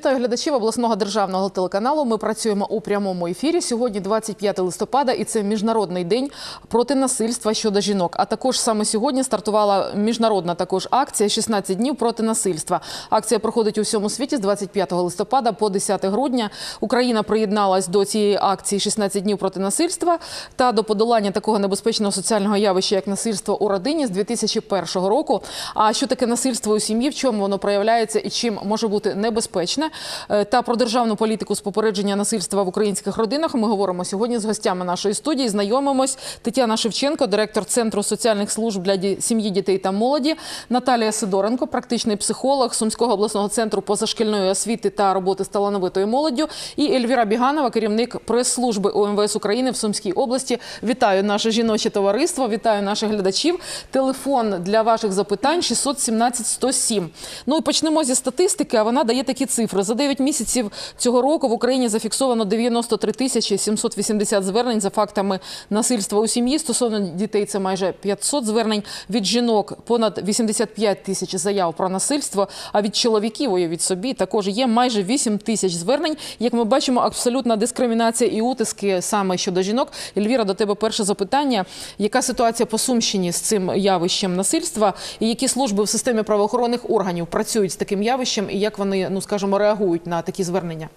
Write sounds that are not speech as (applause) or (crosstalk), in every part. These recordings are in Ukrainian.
Вітаю глядачів обласного державного телеканалу. Ми працюємо у прямому ефірі. Сьогодні 25 листопада, і це міжнародний день проти насильства щодо жінок. А також саме сьогодні стартувала міжнародна також акція «16 днів проти насильства. Акція проходить у всьому світі з 25 листопада по 10 грудня. Україна приєдналась до цієї акції «16 днів проти насильства та до подолання такого небезпечного соціального явища, як насильство у родині з 2001 року. А що таке насильство у сім'ї? В чому воно проявляється і чим може бути небезпечне? Е, Та про державну політику з попередження насильства в українських родинах ми говоримо сьогодні з гостями нашої студії. Знайомимось Тетяна Шевченко, директор центру соціальних служб для сім'ї, дітей та молоді, Наталія Сидоренко, практичний психолог Сумського обласного центру позашкільної освіти та роботи з талановитою молоддю, і Ельвіра Біганова, керівник прес-служби УМВС України в Сумській області. Вітаю наше жіноче товариство, вітаю наших глядачів. Телефон для ваших запитань 617 107. Ну і почнемо зі статистики. А вона дає такі цифри. За 9 місяців цього року в Україні зафіксовано 93 тисячі 780 звернень за фактами насильства у сім'ї. Стосовно дітей це майже 500 звернень. Від жінок понад 85 тисяч заяв про насильство. А від чоловіків, уявіть собі, також є майже 8 тисяч звернень. Як ми бачимо, абсолютна дискримінація і утиски саме щодо жінок. Ельвіра, до тебе перше запитання. Яка ситуація по Сумщині з цим явищем насильства? І які служби в системі правоохоронних органів працюють з таким явищем, і як вони, ну скажімо, реагують на такі звернення?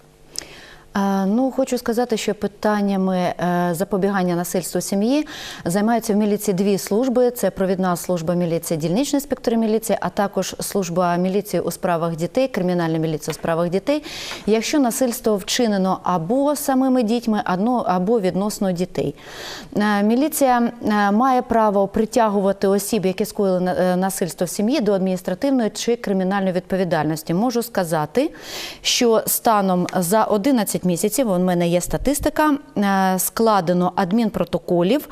Е, Ну, хочу сказати, що питаннями е, запобігання насильству сім'ї займаються в міліції дві служби: це провідна служба міліції, дільничний інспектор міліції, а також служба міліції у справах дітей, кримінальна міліція у справах дітей. Якщо насильство вчинено або самими дітьми, або відносно дітей, Е, міліція має право притягувати осіб, які скоїли насильство в сім'ї, до адміністративної чи кримінальної відповідальності. Можу сказати, що станом за 11 місяців, у мене є статистика, е, складено адмінпротоколів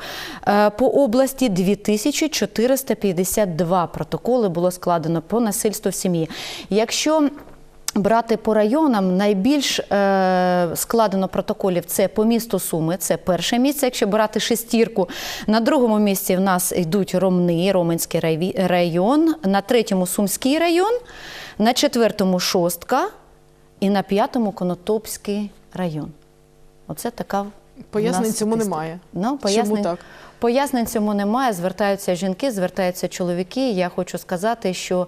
е, по області 2452 протоколи було складено по насильству в сім'ї. Якщо Брати по районам найбільш е, складено протоколів це по місту Суми, це перше місце. Якщо брати шестірку, на другому місці в нас йдуть Ромни, Роменський район, на третьому Сумський район, на четвертому Шостка і на п'ятому Конотопський район. Оце така Пояснень нас цьому немає. Ну, пояснень, Чому так? Пояснень цьому немає. Звертаються жінки, звертаються чоловіки. Я хочу сказати, що е,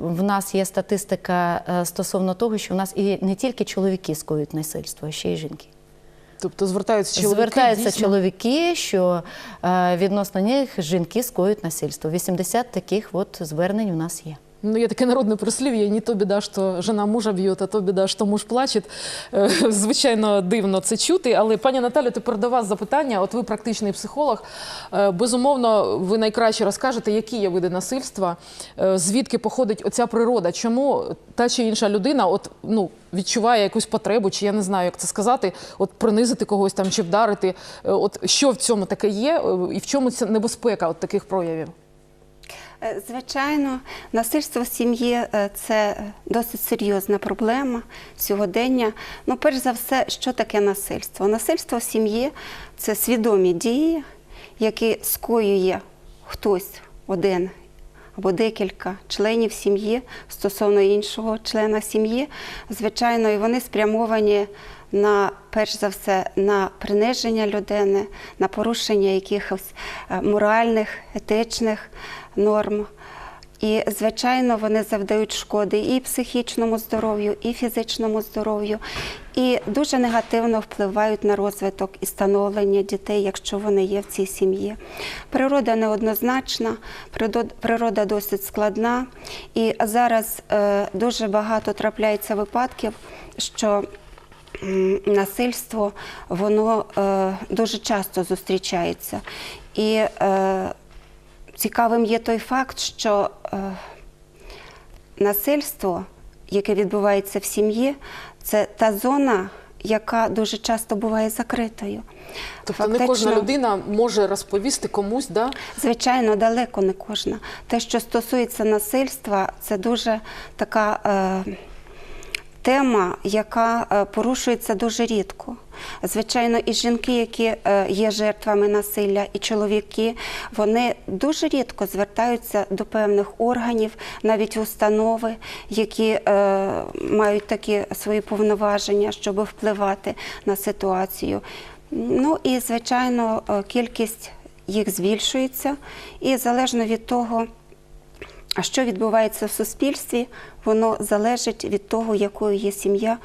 в нас є статистика е, стосовно того, що в нас і не тільки чоловіки скоюють насильство, а ще й жінки. Тобто звертаються чоловіки, Звертаються дійсно? чоловіки, що е, відносно них жінки скоюють насильство. 80 таких от звернень у нас є. Ну, є таке народне прислів'я, не то біда, що жена мужа б'є, а то біда, що муж плаче. Е, (laughs) Звичайно, дивно це чути. Але, пані Наталю, тепер до вас запитання. От ви практичний психолог. Е, Безумовно, ви найкраще розкажете, які є види насильства, е, звідки походить оця природа, чому та чи інша людина от, ну, відчуває якусь потребу, чи я не знаю, як це сказати, от принизити когось там чи вдарити. Е, От що в цьому таке є, і в чому ця небезпека от таких проявів? Е, Звичайно, насильство в сім'ї е, це досить серйозна проблема сьогодення. Ну, перш за все, що таке насильство? Насильство в сім'ї це свідомі дії, які скоює хтось один або декілька членів сім'ї стосовно іншого члена сім'ї. Звичайно, і вони спрямовані на перш за все на приниження людини, на порушення якихось е, моральних, етичних норм. І, звичайно, вони завдають шкоди і психічному здоров'ю, і фізичному здоров'ю, і дуже негативно впливають на розвиток і становлення дітей, якщо вони є в цій сім'ї. Природа неоднозначна, природа досить складна, і зараз е, дуже багато трапляється випадків, що насильство воно е, дуже часто зустрічається. І е, цікавим є той факт, що е, насильство, яке відбувається в сім'ї, це та зона, яка дуже часто буває закритою. Тобто не кожна людина може розповісти комусь, да? Звичайно, далеко не кожна. Те, що стосується насильства, це дуже така е, тема, яка е, порушується дуже рідко. Звичайно, і жінки, які е, є жертвами насилля, і чоловіки, вони дуже рідко звертаються до певних органів, навіть установи, які е, мають такі свої повноваження, щоб впливати на ситуацію. Ну і звичайно, е, кількість їх збільшується, і залежно від того. Що відбувається в суспільстві, воно залежить від того, якою є сім'я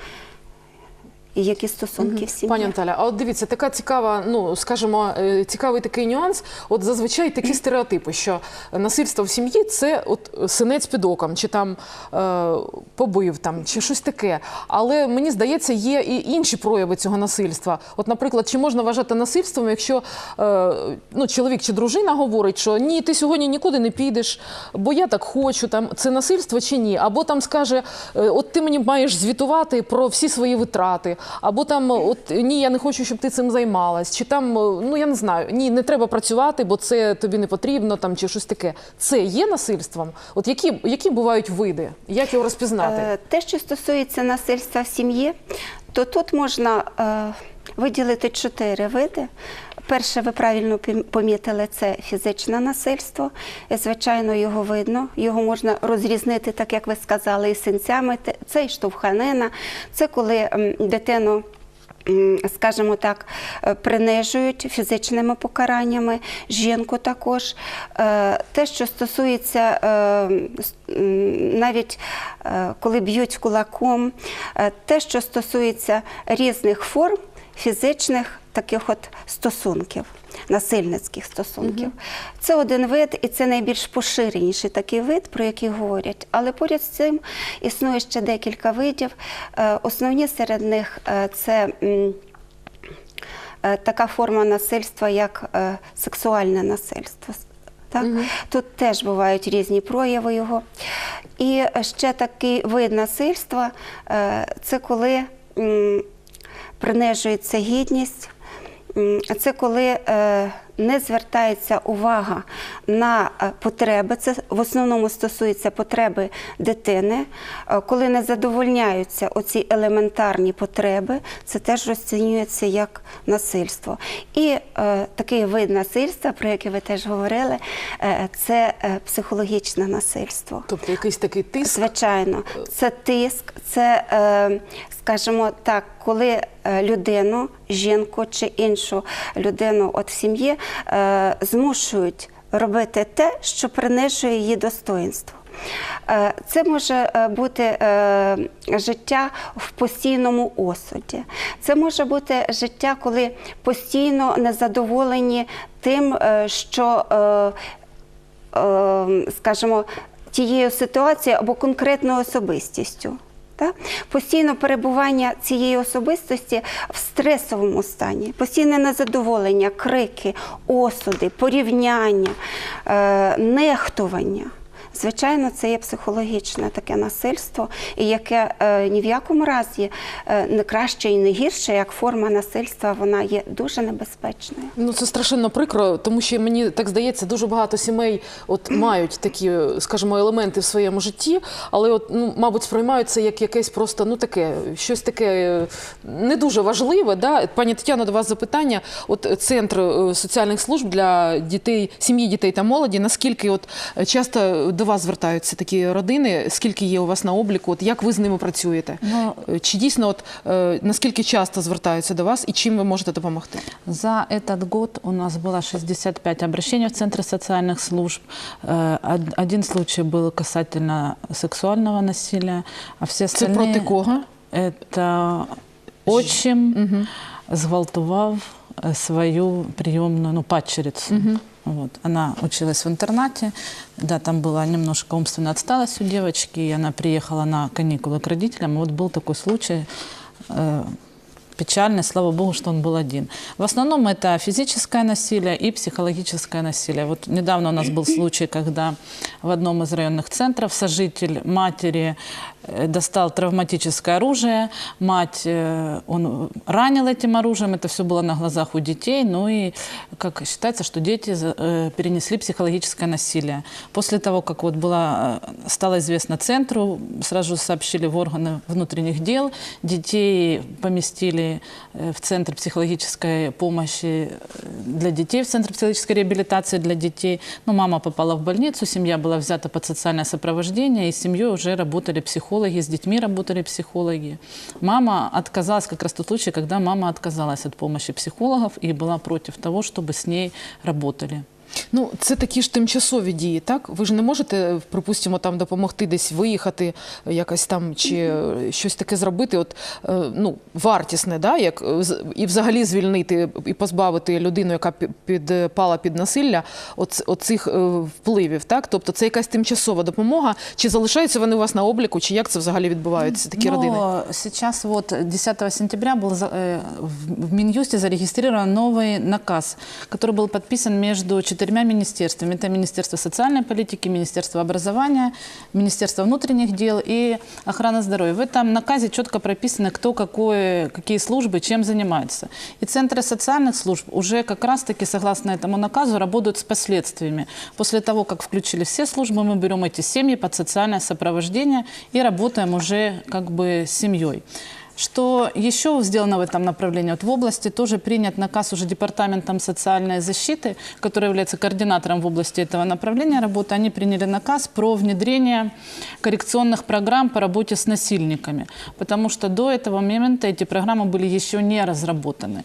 і які стосунки в сім'ї. Пані Наталя, а от дивіться, така цікава, ну скажімо, е, цікавий такий нюанс. От зазвичай такі (clears throat) стереотипи, що насильство в сім'ї це от синець під оком, чи там е, побив там, чи щось таке. Але мені здається, є і інші прояви цього насильства. От, наприклад, чи можна вважати насильством, якщо е, ну, чоловік чи дружина говорить, що ні, ти сьогодні нікуди не підеш, бо я так хочу. Там це насильство чи ні? Або там скаже, е, от ти мені маєш звітувати про всі свої витрати, або там от ні, я не хочу, щоб ти цим займалась, чи там, е, ну я не знаю, ні, не треба працювати, бо це тобі не потрібно, там чи щось таке. Це є насильством? От які, які бувають види? Як його розпізнати? Е, Те, що стосується насильства в сім'ї, то тут можна е, виділити чотири види. Перше, ви правильно помітили, це фізичне насильство. Звичайно, його видно. Його можна розрізнити, так як ви сказали, і синцями. Це і штовханина, це коли дитину. Скажімо так, е, принижують фізичними покараннями, жінку також. Е, Те, що стосується е, навіть е, коли б'ють кулаком, е, те, що стосується різних форм фізичних таких от стосунків, насильницьких стосунків. Це один вид, і це найбільш поширеніший такий вид, про який говорять. Але поряд з цим існує ще декілька видів. Е, Основні серед них е, це. е, Така форма насильства, як е, сексуальне насильство. Так? Тут теж бувають різні прояви його. І ще такий вид насильства е, це коли м, принижується гідність, це коли е, не звертається увага на е, потреби. Це в основному стосується потреби дитини. Е, Коли не задовольняються оці елементарні потреби, це теж розцінюється як насильство. І е, такий вид насильства, про який ви теж говорили, е, це психологічне насильство. Тобто якийсь такий тиск. Звичайно, це тиск, це, е, скажімо так, коли е, людину, жінку чи іншу людину от в сім'ї е, змушують робити те, що принижує її достоинство. Е, Це може бути життя в постійному осуді. Це може бути життя, коли постійно незадоволені тим, що скажімо, тією ситуацією або конкретною особистістю. Так? Постійно перебування цієї особистості в стресовому стані, постійне незадоволення, крики, осуди, порівняння, е, нехтування. Звичайно, це є психологічне таке насильство, і яке е, ні в якому разі е, не краще і не гірше, як форма насильства, вона є дуже небезпечною. Ну це страшенно прикро, тому що мені так здається, дуже багато сімей от (clears throat) мають такі, скажімо, елементи в своєму житті, але от ну, мабуть, сприймають це як якесь просто ну таке, щось таке е, не дуже важливе. Да? Пані Тетяно, до вас запитання. От центр соціальних служб для дітей, сім'ї, дітей та молоді. Наскільки от часто до вас звертаються такі родини? Скільки є у вас на обліку? От як ви з ними працюєте? Ну, Е, Чи дійсно, от е, наскільки часто звертаються до вас і чим ви можете допомогти? За этот год у нас было 65 обращений в Центре социальных служб. Э, од- Один случай был касательно сексуального насилия, а все Це остальные... проти кого? Это отчим зґвалтував э, свою приемную, ну, падчерицу. Вот. Она училась в интернате, да, там была немножко умственная отсталость у девочки, и она приехала на каникулы к родителям. И вот был такой случай, э, печальный, слава богу, что он был один. В основном это физическое насилие и психологическое насилие. Вот недавно у нас был случай, когда в одном из районных центров сожитель матери э, достал травматическое оружие, мать, э, он ранил этим оружием, это все было на глазах у детей, ну и как считается, что дети э, перенесли психологическое насилие. После того, как вот было, э, стало известно центру, сразу сообщили в органы внутренних дел, детей поместили э, в центр психологической помощи э, для детей, в центр психологической реабилитации для детей. Ну, мама попала в больницу, семья была взята под социальное сопровождение, и с семьей уже работали психологи, с детьми работали психологи. Мама отказалась, как раз тот случай, когда мама отказалась от помощи психологов и была против того, чтобы с ней работали. Ну, це такі ж тимчасові дії, так? Ви ж не можете, припустимо, там допомогти десь виїхати, якось там чи е, щось таке зробити, от е, ну вартісне, да, як е, з- і взагалі звільнити і позбавити людину, яка пі- підпала під насилля, от, оцих е, впливів, так? Тобто це якась тимчасова допомога. Чи залишаються вони у вас на обліку, чи як це взагалі відбуваються такі Но родини? Сейчас вот 10 сентября был за- э, в в Минюсте зарегистрирован новый наказ, который был подписан между Четырьмя министерствами. Это Министерство социальной политики, Министерство образования, Министерство внутренних дел и охрана здоровья. В этом наказе четко прописано, кто какое, какие службы чем занимается. И центры социальных служб уже как раз-таки, согласно этому наказу, работают с последствиями. После того, как включили все службы, мы берем эти семьи под социальное сопровождение и работаем уже как бы с семьей. Что еще сделано в этом направлении? Вот в области тоже принят наказ уже Департаментом социальной защиты, который является координатором в области этого направления работы. Они приняли наказ про внедрение коррекционных программ по работе с насильниками, потому что до этого момента эти программы были еще не разработаны.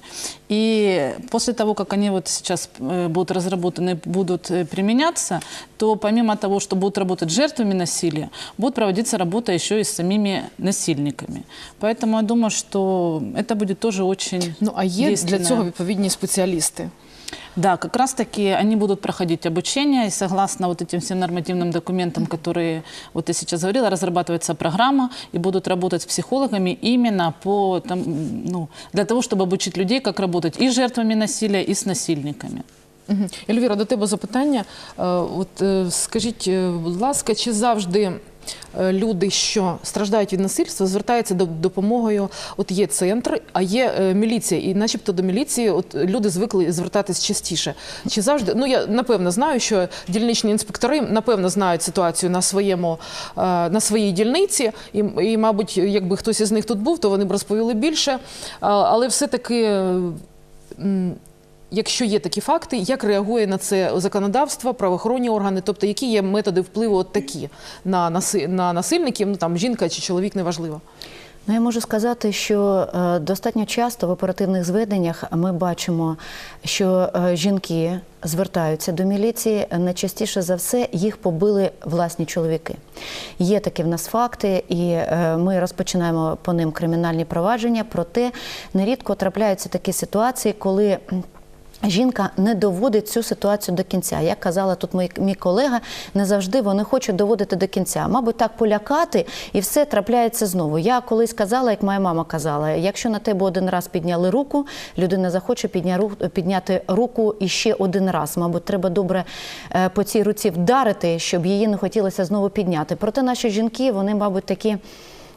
И после того, как они вот сейчас э, будут разработаны, будут э, применяться, то помимо того, что будут работать жертвами насилия, будет проводиться работа еще и с самими насильниками. Поэтому я думаю, что это будет тоже очень Ну а є для действенное. цього відповідні спеціалісти. Да, как раз-таки они будут проходить обучение, и согласно вот этим всем нормативным документам, которые вот я сейчас говорила, разрабатывается программа, и будут работать с психологами именно по, там, ну, для того, чтобы обучить людей, как работать и с жертвами насилия, и с насильниками. Угу. Ельвіра, до тебе запитання. Е, От е, скажіть, е, будь ласка, чи завжди е, люди, що страждають від насильства, звертаються до допомогою? От є центр, а є е, міліція, і начебто до міліції от люди звикли звертатись частіше. Чи завжди? Ну я напевно знаю, що дільничні інспектори напевно знають ситуацію на своєму е, на своїй дільниці, і, і мабуть, якби хтось із них тут був, то вони б розповіли більше. Але все-таки. е, м, Якщо є такі факти, як реагує на це законодавство, правоохоронні органи, тобто які є методи впливу от такі на, наси- на насильників, ну там жінка чи чоловік, неважливо. Ну, я можу сказати, що е, достатньо часто в оперативних зведеннях ми бачимо, що е, жінки звертаються до міліції. Найчастіше за все їх побили власні чоловіки. Є такі в нас факти, і е, ми розпочинаємо по ним кримінальні провадження. Проте нерідко трапляються такі ситуації, коли. Жінка не доводить цю ситуацію до кінця. Як казала тут мій, мій колега, не завжди вони хочуть доводити до кінця. Мабуть, так полякати і все трапляється знову. Я колись казала, як моя мама казала: якщо на тебе один раз підняли руку, людина захоче підняти руку іще один раз. Мабуть, треба добре е, по цій руці вдарити, щоб її не хотілося знову підняти. Проте наші жінки, вони, мабуть, такі.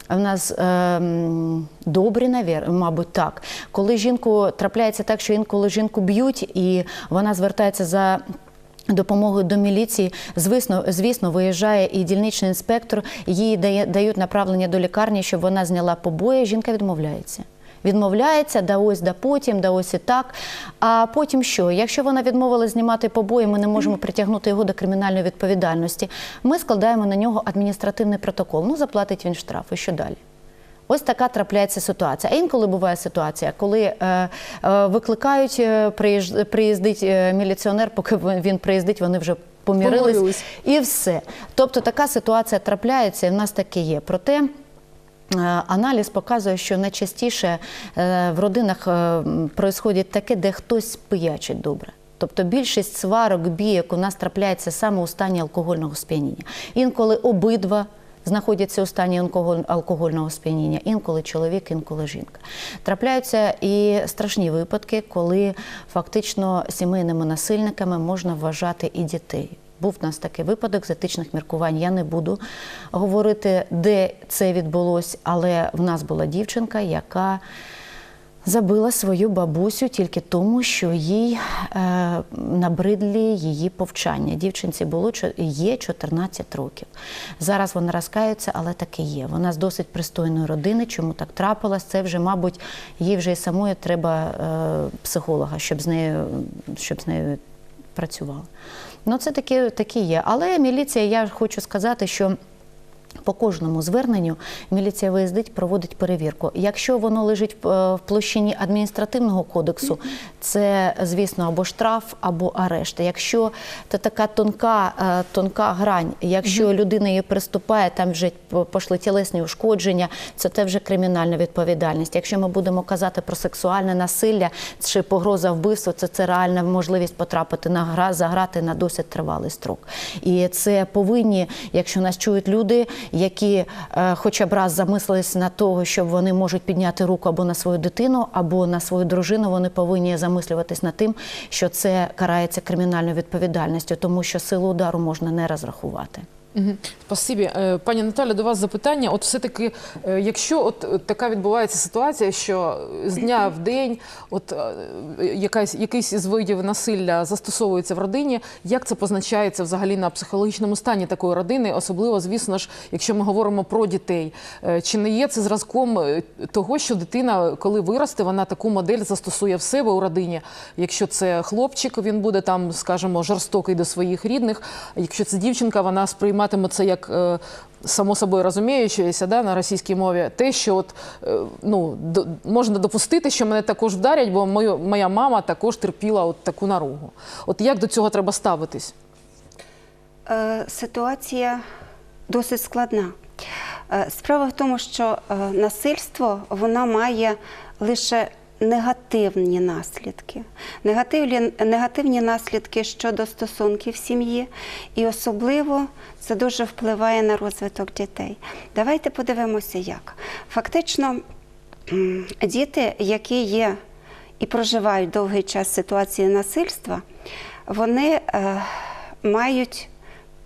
В нас е, добрі, навір, мабуть, так. Коли жінку трапляється так, що інколи жінку б'ють, і вона звертається за. Допомогою до міліції, звісно, звісно, виїжджає і дільничний інспектор, їй дає, дають направлення до лікарні, щоб вона зняла побої. Жінка відмовляється. Відмовляється, да ось, да потім, да ось і так. А потім що? Якщо вона відмовила знімати побої, ми не можемо притягнути його до кримінальної відповідальності. Ми складаємо на нього адміністративний протокол. Ну, заплатить він штраф. І що далі? Ось така трапляється ситуація. А інколи буває ситуація, коли е, е, викликають, е, приїж- приїздить е, міліціонер, поки він приїздить, вони вже помірились Помирились. і все. Тобто така ситуація трапляється, і в нас таке є. Проте. Е, Аналіз показує, що найчастіше е, в родинах е, м, происходить таке, де хтось пиячить добре. Тобто більшість сварок, бійок у нас трапляється саме у стані алкогольного сп'яніння. Інколи обидва знаходяться у стані алкогольного сп'яніння, інколи чоловік, інколи жінка. Трапляються і страшні випадки, коли фактично сімейними насильниками можна вважати і дітей. Був у нас такий випадок з етичних міркувань. Я не буду говорити, де це відбулось, але в нас була дівчинка, яка забила свою бабусю тільки тому, що їй е, набридлі її повчання. Дівчинці було є 14 років. Зараз вона розкається, але таке є. Вона з досить пристойної родини. Чому так трапилось? Це вже, мабуть, їй вже і самої треба е, психолога, щоб з нею, щоб з нею працювала. Ну, це таке, такі є. Але міліція, я хочу сказати, що. По кожному зверненню міліція виїздить, проводить перевірку. Якщо воно лежить е, в площині адміністративного кодексу, це звісно або штраф, або арешт. Якщо це така тонка, е, тонка грань, якщо людина її приступає, там вже пошли тілесні ушкодження, це те вже кримінальна відповідальність. Якщо ми будемо казати про сексуальне насилля чи погроза вбивства, це, це реальна можливість потрапити на гра, заграти на досить тривалий строк. І це повинні, якщо нас чують люди, які е, хоча б раз замислились на того, щоб вони можуть підняти руку або на свою дитину, або на свою дружину, вони повинні замислюватись над тим, що це карається кримінальною відповідальністю, тому що силу удару можна не розрахувати. Спасибі. Е, Пані Наталя, до вас запитання. От все-таки, е, якщо от е, така відбувається ситуація, що з дня в день от якась, якийсь із видів насилля застосовується в родині, як це позначається взагалі на психологічному стані такої родини, особливо, звісно ж, якщо ми говоримо про дітей. Чи не є це зразком того, що дитина, коли виросте, вона таку модель застосує в себе у родині? Якщо це хлопчик, він буде там, скажімо, жорстокий до своїх рідних. Якщо це дівчинка, вона сприйматиме це як е, само собою розуміючися да, на російській мові, те, що от, е, ну, можна допустити, що мене також вдарять, бо мою, моя мама також терпіла от таку наругу. От як до цього треба ставитись? Е, Ситуація досить складна. Е, Справа в тому, що насильство воно має лише негативні наслідки. Негативні, негативні наслідки щодо стосунків сім'ї, і особливо це дуже впливає на розвиток дітей. Давайте подивимося, як. Фактично, діти, які є і проживають довгий час ситуації насильства, вони е, мають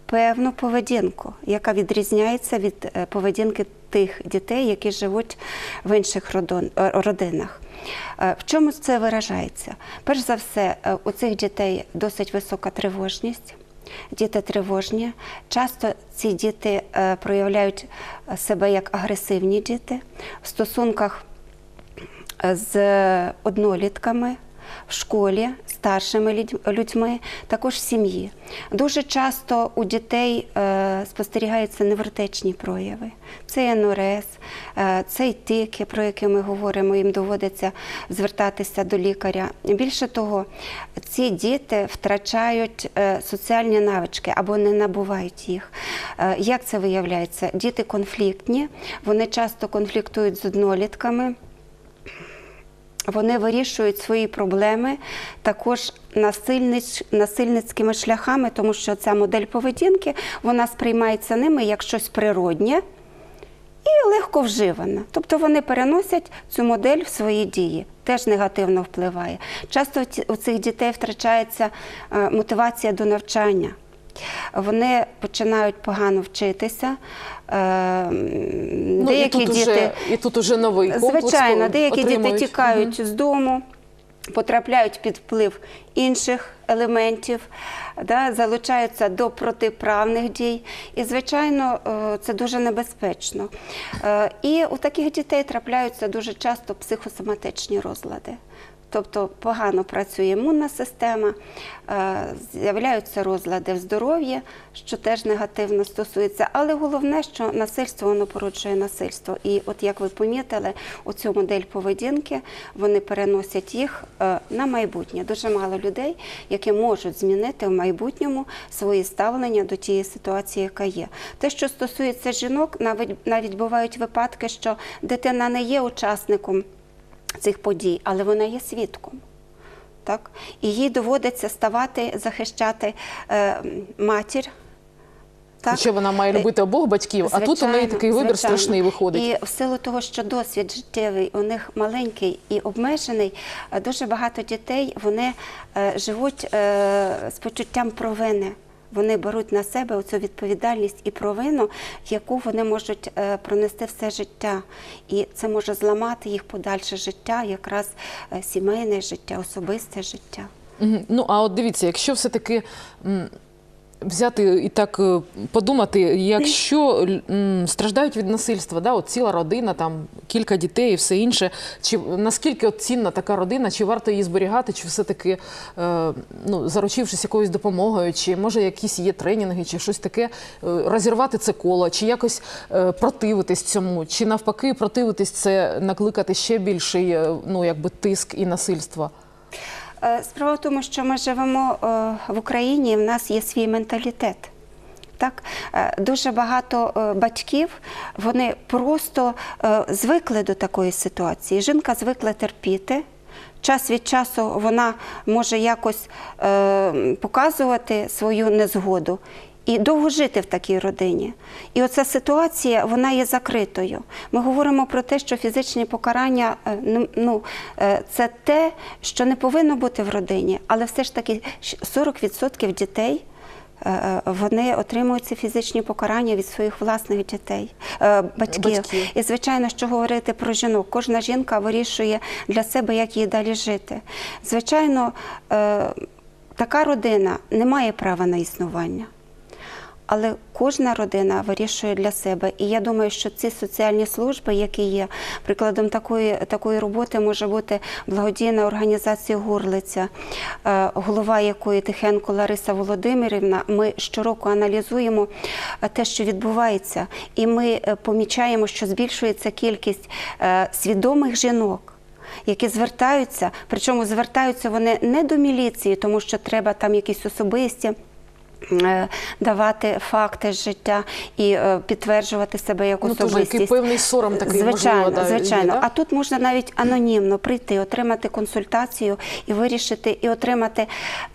певну поведінку, яка відрізняється від е, поведінки тих дітей, які живуть в інших е, родинах. Е, В чому це виражається? Перш за все, е, у цих дітей досить висока тривожність. Діти тривожні. Часто ці діти е, проявляють себе як агресивні діти в стосунках з однолітками в школі, старшими людьми, також в сім'ї. Дуже часто у дітей е, спостерігаються невротичні прояви. Це НРС, е, це й тики, про які ми говоримо, їм доводиться звертатися до лікаря. Більше того, ці діти втрачають е, соціальні навички або не набувають їх. Як це виявляється? Діти конфліктні, вони часто конфліктують з однолітками. Вони вирішують свої проблеми також насильниць, насильницькими шляхами, тому що ця модель поведінки вона сприймається ними як щось природнє і легко вживане. Тобто вони переносять цю модель в свої дії, теж негативно впливає. Часто у цих дітей втрачається е, мотивація до навчання. Вони починають погано вчитися. Е, Ну, і, тут уже, і тут уже новий комплекс Звичайно, деякі отримують. діти тікають з дому, потрапляють під вплив інших елементів, да, залучаються до протиправних дій. І, звичайно, е, це дуже небезпечно. Е, І у таких дітей трапляються дуже часто психосоматичні розлади. Тобто погано працює імунна система, е, з'являються розлади в здоров'ї, що теж негативно стосується. Але головне, що насильство воно породжує насильство. І от як ви помітили, оцю модель поведінки вони переносять їх е, на майбутнє. Дуже мало людей, які можуть змінити в майбутньому свої ставлення до тієї ситуації, яка є. Те, що стосується жінок, навіть навіть бувають випадки, що дитина не є учасником цих подій, але вона є свідком. Так? І їй доводиться ставати, захищати е, матір. Так? Що вона має любити обох батьків, а тут у неї такий вибір звичайно. страшний виходить. І в силу того, що досвід життєвий у них маленький і обмежений, е, дуже багато дітей вони е, живуть е, з почуттям провини. Вони беруть на себе оцю відповідальність і провину, яку вони можуть е, пронести все життя. І це може зламати їх подальше життя, якраз е, сімейне життя, особисте життя. Ну а от дивіться, якщо все-таки м, взяти і так е, подумати, якщо страждають від насильства, да, от ціла родина, там кілька дітей і все інше, чи наскільки от цінна така родина, чи варто її зберігати, чи все-таки е, ну, заручившись якоюсь допомогою, чи може якісь є тренінги, чи щось таке, е, розірвати це коло, чи якось е, противитись цьому, чи навпаки противитись це накликати ще більший е, ну, якби, тиск і насильство. Е, Справа в тому, що ми живемо е, в Україні, в нас є свій менталітет. Так, Е, дуже багато батьків вони просто звикли до такої ситуації. Жінка звикла терпіти. Час від часу вона може якось е, показувати свою незгоду і довго жити в такій родині. І оця ситуація вона є закритою. Ми говоримо про те, що фізичні покарання е, ну, ну, е, це те, що не повинно бути в родині, але все ж таки 40% дітей. е, Вони отримують ці фізичні покарання від своїх власних дітей, батьків. Батьків. І звичайно, що говорити про жінок. Кожна жінка вирішує для себе, як їй далі жити. Звичайно, така родина не має права на існування. Але кожна родина вирішує для себе. І я думаю, що ці соціальні служби, які є, прикладом такої, такої роботи може бути благодійна організація Гурлиця, е, голова якої Тихенко Лариса Володимирівна. Ми щороку аналізуємо е, те, що відбувається, і ми е, помічаємо, що збільшується кількість свідомих жінок які звертаються, причому звертаються вони не до міліції, тому що треба там якісь особисті. Е, Давати факти з життя і е, підтверджувати себе як Ну, особистість. який певний сором такий, звичайно, можливо, да, звичайно. є, да? А тут можна навіть анонімно прийти, отримати консультацію і вирішити, і отримати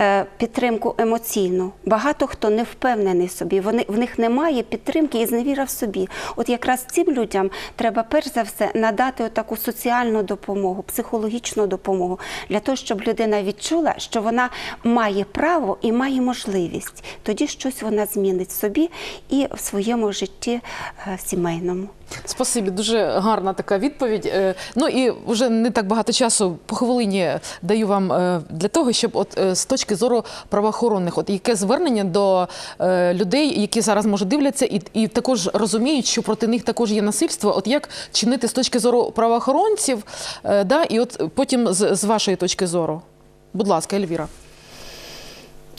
е, підтримку емоційну. Багато хто не впевнений в собі. Вони в них немає підтримки і зневіра в собі. От якраз цим людям треба перш за все надати таку соціальну допомогу, психологічну допомогу для того, щоб людина відчула, що вона має право і має можливість. Тоді щось вона змінить в собі і в своєму житті е, сімейному. Спасибі, дуже гарна така відповідь. Е, Ну і вже не так багато часу по хвилині даю вам е, для того, щоб от з точки зору правоохоронних, от яке звернення до людей, які зараз може дивляться, і, і також розуміють, що проти них також є насильство. От як чинити з точки зору правоохоронців, да, і от потім з, з вашої точки зору. Будь ласка, Ельвіра.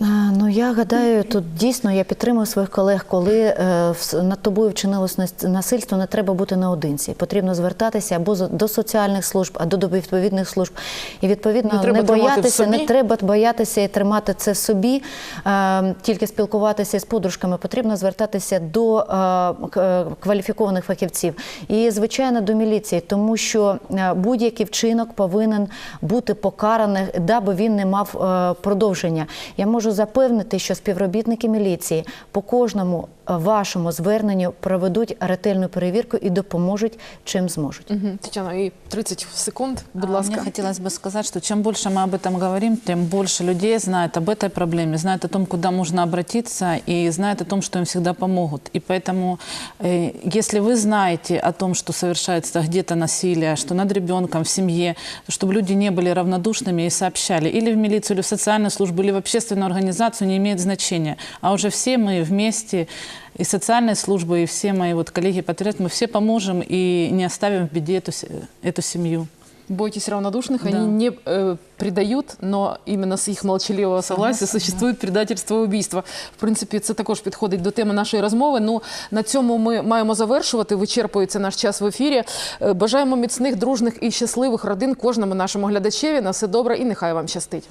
А, Ну я гадаю, тут дійсно я підтримую своїх колег, коли е, над тобою вчинилось насильство, не треба бути наодинці. Потрібно звертатися або до соціальних служб, або до відповідних служб. І відповідно Не не, боятися, не треба боятися і тримати це в собі, е, тільки спілкуватися з подружками. Потрібно звертатися до е, е, кваліфікованих фахівців і, звичайно, до міліції, тому що е, будь-який вчинок повинен бути покараний, даби він не мав е, продовження. Я можу запевнити, що співробітники міліції по кожному е, вашому зверненню проведуть ретельну перевірку і допоможуть чим зможуть. Угу. Тетяна, і 30 секунд, будь А ласка. Мне хотелось бы сказать, что чем больше мы об этом говорим, тем больше людей знает об этой проблеме, знает о том, куда можно обратиться и знает о том, что им всегда помогут. И поэтому, э, если вы знаете о том, что совершается где-то насилие, что над ребенком в семье, чтобы люди не были равнодушными и сообщали или в милицию, или в социальную службу, или в общественную организацию, не имеет значения. А уже все мы вместе, и социальные службы, и все мои вот коллеги-патриоты, мы все поможем и не оставим в беде эту, се- эту семью. Бойтесь равнодушных, Да. они не э, предают, но именно з їх молчаливого согласия существует предательство і убійство. В принципі, це також підходить до теми нашої розмови. Ну на цьому ми маємо завершувати. Вичерпується наш час в ефірі. Е, Бажаємо міцних, дружних і щасливих родин кожному нашому глядачеві. На все добре і нехай вам щастить.